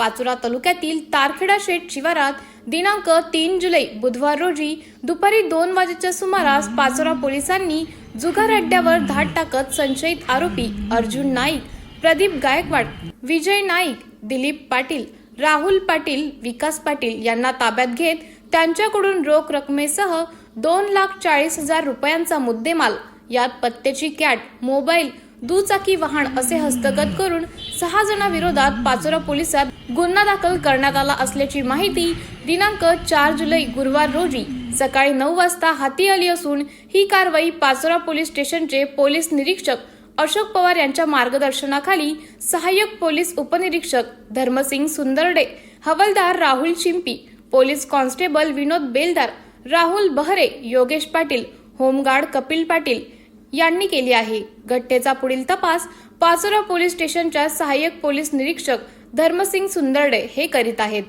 पाचोरा तालुक्यातील तारखेडा शेठ शिवारात दिनांक तीन जुलै बुधवार रोजी दुपारी दोन वाजेच्या सुमारास पाचोरा पोलिसांनी जुगार अड्ड्यावर धाड टाकत संशयित आरोपी अर्जुन नाईक प्रदीप गायकवाड विजय नाईक दिलीप पाटील राहुल पाटील विकास पाटील यांना ताब्यात घेत त्यांच्याकडून रोख रकमेसह दोन लाख चाळीस हजार रुपयांचा मुद्देमाल यात पत्त्याची कॅट मोबाईल दुचाकी वाहन असे हस्तगत करून सहा जणांविरोधात पाचोरा पोलिसात गुन्हा दाखल करण्यात आला असल्याची माहिती दिनांक चार जुलै गुरुवार रोजी सकाळी नऊ वाजता हाती आली असून ही कारवाई पाचोरा पोलीस स्टेशनचे पोलीस निरीक्षक अशोक पवार यांच्या मार्गदर्शनाखाली सहाय्यक पोलीस उपनिरीक्षक धर्मसिंग सुंदरडे हवलदार Rahul Chimpi police constable Vinod Beldar Rahul Bahre Yogesh Patil home guard Kapil Patil यांनी केली आहे. घटनेचा पुढील तपास पाचोरा पोलीस स्टेशनच्या सहाय्यक पोलीस निरीक्षक धर्मसिंग सुंदरडे हे करीत आहेत.